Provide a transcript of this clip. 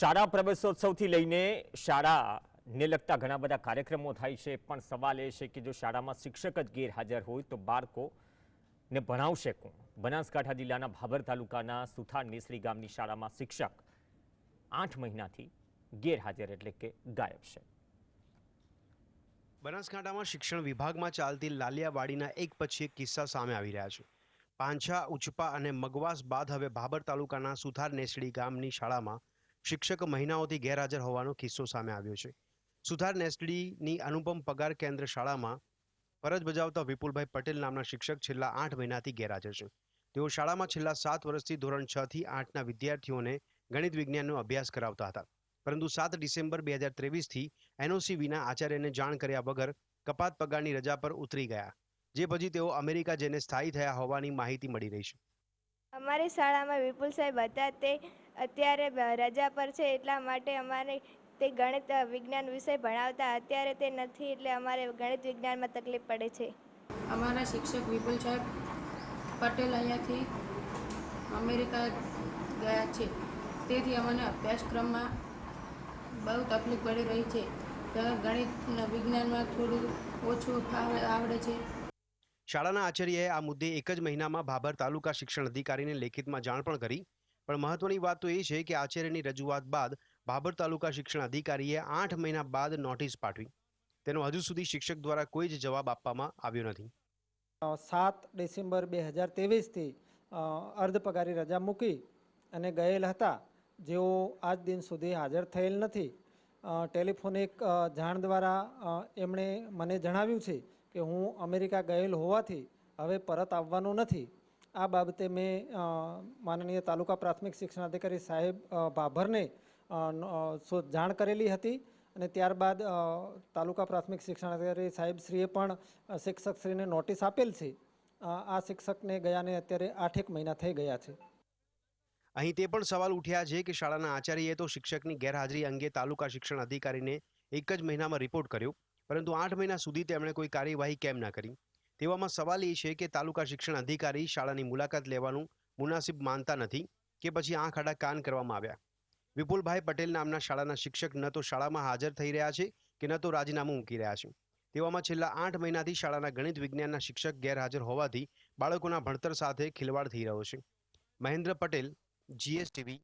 શાળા પ્રવેશોત્સવથી લઈને શાળાને લગતા ઘણા બધા કાર્યક્રમો થાય છે. પણ સવાલ એ છે કે જો શાળામાં શિક્ષક જ ગેરહાજર હોય તો બાળકોને ભણાવશે કોણ? બનાસકાંઠા જિલ્લાના ભાભર તાલુકાના સુથાર નેસરી ગામની શાળામાં શિક્ષક આઠ મહિનાથી ગેરહાજર એટલે કે ગાયબ છે. બનાસકાંઠામાં શિક્ષણ વિભાગમાં ચાલતી લાલિયાવાડીના એક પછી એક કિસ્સા સામે આવી રહ્યા છે. પાંછા, ઉચપા અને મગવાસ બાદ હવે ભાભર તાલુકાના સુથાર નેસડી ગામની શાળામાં શિક્ષક મહિનાઓથી ગેરહાજર હોવાનો કિસ્સો સામે આવ્યો છે. સુધાર નેસડીની અનુપમ પગાર કેન્દ્ર શાળામાં ફરજ બજાવતા વિપુલભાઈ પટેલ નામના શિક્ષક છેલ્લા આઠ મહિનાથી ગેરહાજર છે. તેઓ શાળામાં છેલ્લા સાત વર્ષથી ધોરણ છ થી આઠના વિદ્યાર્થીઓને ગણિત વિજ્ઞાનનો અભ્યાસ કરાવતા હતા. પરંતુ સાત ડિસેમ્બર બે હજાર ત્રેવીસથી એનઓસી વિના આચાર્યને જાણ કર્યા વગર કપાત પગારની રજા પર ઉતરી ગયા, જે પછી તેઓ અમેરિકા જઈને સ્થાયી થયા હોવાની માહિતી મળી રહી છે. અમારી શાળામાં વિપુલ સાહેબ હતા તે અત્યારે રજા પર છે એટલા માટે અમારે તે ગણિત વિજ્ઞાન વિષય ભણાવતા અત્યારે તે નથી એટલે અમારે ગણિત વિજ્ઞાનમાં તકલીફ પડે છે. અમારા શિક્ષક વિપુલ સાહેબ પટેલ અહીંયાથી અમેરિકા ગયા છે. તેથી અમને અભ્યાસક્રમમાં બહુ તકલીફ પડી રહી છે. ગણિત વિજ્ઞાનમાં થોડું ઓછું આવડે છે. શાળાના આચાર્યએ આ મુદ્દે એક જ મહિનામાં ભાભર તાલુકા શિક્ષણ અધિકારીને લેખિતમાં જાણ પણ કરી. પણ મહત્વની વાત તો એ છે કે આચાર્યની રજૂઆત બાદ ભાભર તાલુકા શિક્ષણ અધિકારીએ આઠ મહિના બાદ નોટિસ પાઠવી. તેનો હજુ સુધી શિક્ષક દ્વારા કોઈ જ જવાબ આપવામાં આવ્યો નથી. સાત ડિસેમ્બર બે હજાર ત્રેવીસથી અર્ધ પગારી રજા મૂકી અને ગયેલ હતા. જેઓ આજ દિન સુધી હાજર થયેલ નથી. ટેલિફોનિક જાણ દ્વારા એમણે મને જણાવ્યું છે કે હું અમેરિકા ગયેલ હોવાથી હવે પરત આવવાનું નથી. આ બાબતે મેં માનનીય તાલુકા પ્રાથમિક શિક્ષણાધિકારી સાહેબ ભાભરને જાણ કરેલી હતી અને ત્યારબાદ તાલુકા પ્રાથમિક શિક્ષણાધિકારી સાહેબશ્રીએ પણ શિક્ષકશ્રીને નોટિસ આપેલ છે. આ શિક્ષકને ગયાને અત્યારે આઠેક મહિના થઈ ગયા છે. અહીં તે પણ સવાલ ઉઠ્યા છે કે શાળાના આચાર્યએ તો શિક્ષકની ગેરહાજરી અંગે તાલુકા શિક્ષણ અધિકારીને એક જ મહિનામાં રિપોર્ટ કર્યો, પરંતુ આઠ મહિના સુધી તેમણે કોઈ કાર્યવાહી કેમ ના કરી? તેવામાં સવાલ એ છે કે તાલુકા શિક્ષણ અધિકારી શાળાની મુલાકાત લેવાનું મુનાસિબ માનતા નથી કે પછી આંખ આડા કાન કરવામાં આવ્યા? વિપુલભાઈ પટેલ નામના શાળાના શિક્ષક ન તો શાળામાં હાજર થઈ રહ્યા છે કે ન તો રાજીનામું મૂકી રહ્યા છે. તેવામાં છેલ્લા આઠ મહિનાથી શાળાના ગણિત વિજ્ઞાનના શિક્ષક ગેરહાજર હોવાથી બાળકોના ભણતર સાથે ખિલવાડ થઈ રહ્યો છે. મહેન્દ્ર પટેલ, જીએસટીવી